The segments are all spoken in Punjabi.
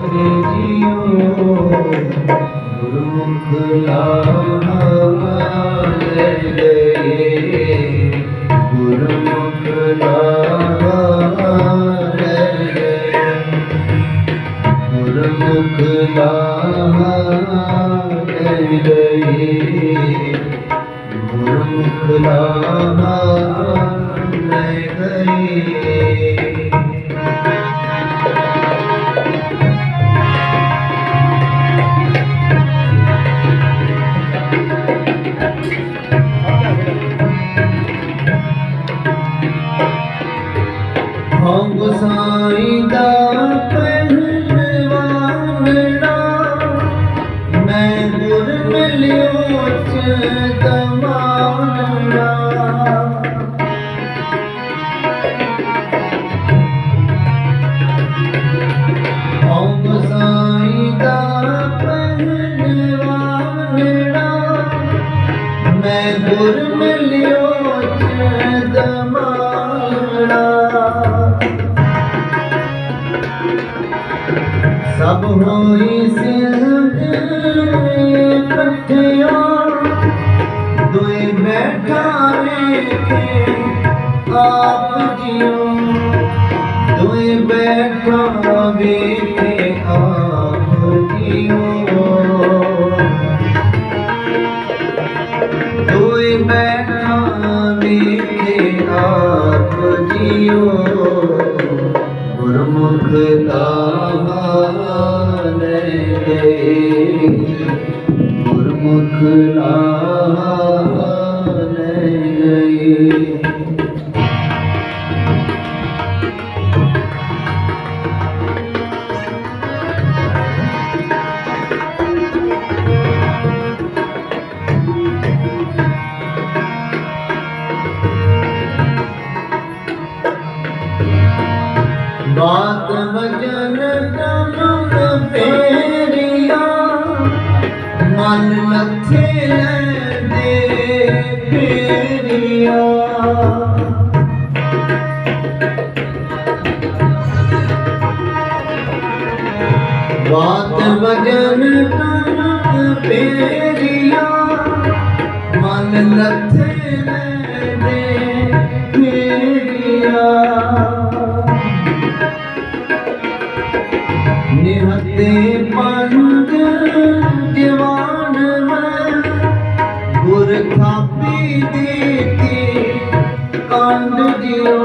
जियो गुरुमुख ने गुख नाख ने गुखना ਸਭ ਹੋਈ ਸਿਰਜ ਇਕੱਠਿਆ ਦੁਇ ਵੇਖੇ ਆਪ ਜਿਉ ਦੁਇ ਬੈਠਾ ਵੇਖੇ ਆਪ ਜਿਉ ਦੁਇ ਬੈਠਾ ਵੇਖੇ ਆਪ ਜਿਉ ਗੁਰਮੁਖ ਲਾਲ ਗਏ ਗੁਰਮੁਖ ਲਾਲ ਗਏ ਬਾਤ ਵਜਨ ਤਨ ਬਾਤ ਵਜਨ ਤਨ ਫੇਰਿਆ ਮਨ ਲੱਥੇ ਲੈਂਦੇ ਫੇਰਿਆ ਨਿਹਤੇ ਪੰਜ ਦੇਤੀ ਕੰਡ ਜਿਉ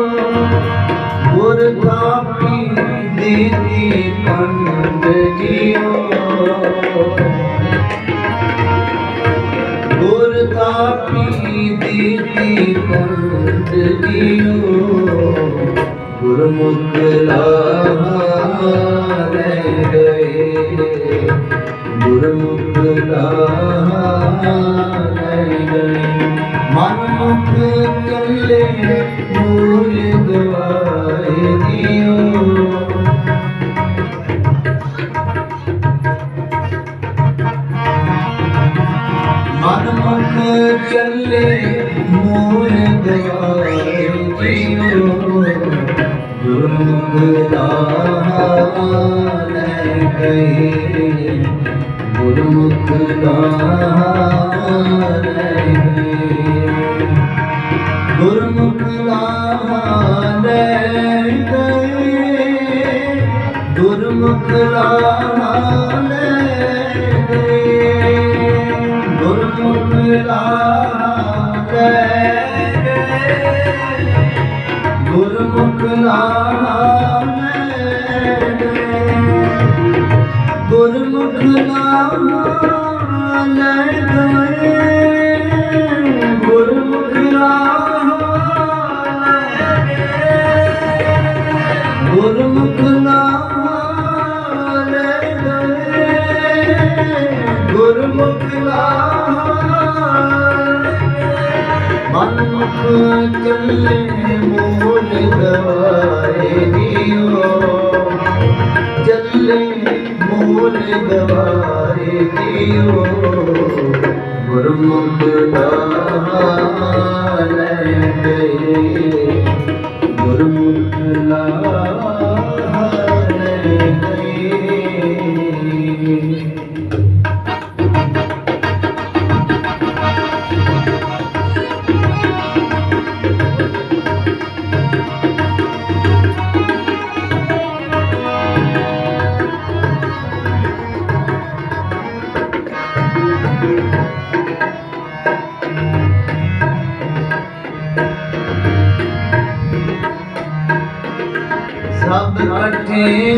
ਗੁਰ ਥਾਪੀ ਦੇਤੀ ਕੰਡ ਜਿਉ ਗੁਰ ਥਾਪੀ ਦੇਤੀ ਕੰਡ ਜਿਉ ਗੁਰਮੁਖ ਲਾਲ ਗਏ, ਗੁਰਮੁਖ ਲਾਲ ਮਨ ਮੁਖ ਚੱਲੇ ਮੂਲ ਗਵਾਏ ਦਿਓ। ਮਨ ਮੁਖ ਚੱਲੇ ਮੂਲ ਗਵਾਏ ਦਿਓ। ਗੁਰਮੁਖ ਲਾਲ ਗਏ ਗੁਰਮੁਖ ਲਾਲ ਗਏ ਮਨੁੱਖ ਚੱਲੇ ਮੂਲ ਗਵਾਏ ਦਿਓ ਚੱਲੇ ਮੂਲ ਗਵਾਏ ਦਿਓ ਗੁਰਮੁਖ ਲਾਲ ਗਏ ਗਏ। Amém.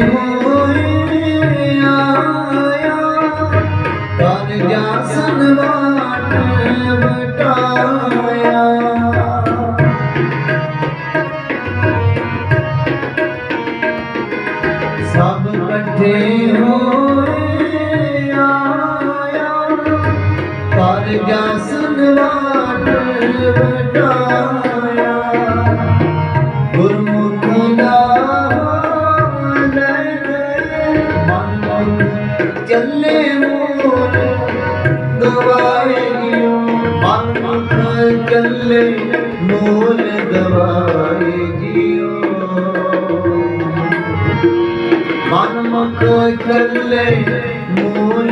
ਚੱਲੇ ਮੋਰ ਗਵਾਏ ਗਿਓ ਮਨ ਚੱਲੇ ਮੋਲ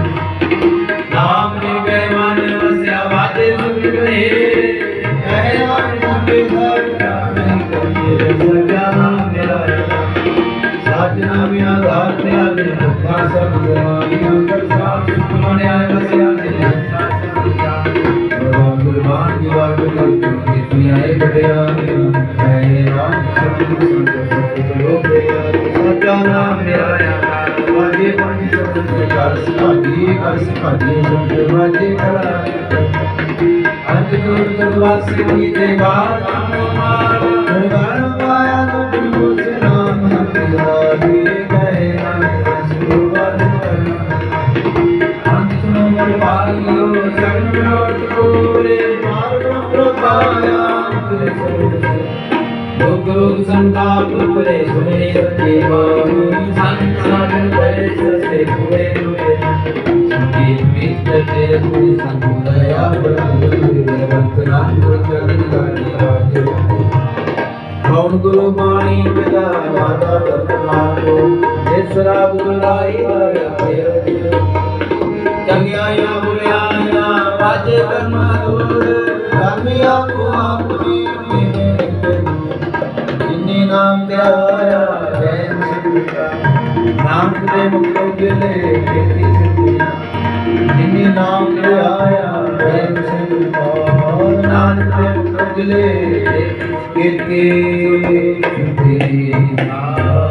ਆਲੇ ਮੁਖਾ ਸਭ ਗੁਆਈਆਂ ਕਰ ਸਾਥ ਸੁਖ ਮਣਿਆ ਵਸਿਆ ਤੇ ਭਗਵਾਨ ਗੁਰਬਾਨ ਦੀ ਵਾਟ ਕਰ ਜਿਤਨੀ ਆਏ ਬੜਿਆ ਹੈ ਰਾਮ ਸਤਿਗੁਰ ਸੰਤ ਲੋਕ ਸੱਚਾ ਨਾਮ ਮੇਰਾ ਵਾਜੇ ਪੰਜ ਸਤਿ ਕਰ ਸਿਖਾਈ ਕਰ ਸਿਖਾਈ ਸੰਤ ਵਾਜੇ ਕਰਾ। ਅੰਤ ਗੁਰ ਗੁਰਵਾਸੀ ਦੀ ਤੇ ਬਾਤ ਮਾਰ। ਸੰਤਾਪ ਕਰੇ ਸੁਨੇ ਸੱਚੇ ਬਾਣੀ ਸੰਤ ਸਾਗਰ ਪਏ ਸਸੇ ਹੋਏ ਹੋਏ ਸੰਗੀਤ ਮਿੱਤਰ ਤੇ ਕੋਈ ਸੰਤੁ ਦਇਆ ਬੜਾਈ ਵਰਤ ਨਾਮ ਗੁਰ ਚਰਨ ਗਾਣੀ ਰਾਜੇ ਕੌਣ ਗੁਰੂ ਬਾਣੀ ਪਿਤਾ ਮਾਤਾ ਤਤ ਮਾਤੋ ਜਿਸ ਰਾਬ ਗੁਲਾਈ ਵਾਇਆ ਫੇਰ ਚੰਗਿਆਈਆਂ ਬੁਰਿਆਈਆਂ, ਵਾਜੇ ਕਰਮਾ ਦੂਰ ਕਰਮਿਆ ਕੋ ਆਪਣੀ ਜਿਨੇ ਨਾਮ ਤੇ ਆਇਆ ਜੈ ਸਿੱਧਾ ਨਾਮ ਤੇ ਮੁਕਤੋ ਗਿਲੇ ਕੀਤੀ ਸਿੱਧੀਆਂ। ਜਿਨੇ ਨਾਮ ਤੇ ਆਇਆ ਜੈ ਸਿੱਧਾ ਨਾਮ ਤੇ ਮੁਕਤੋ ਗਿਲੇ ਕੀਤੀ ਸਿੱਧੀਆਂ।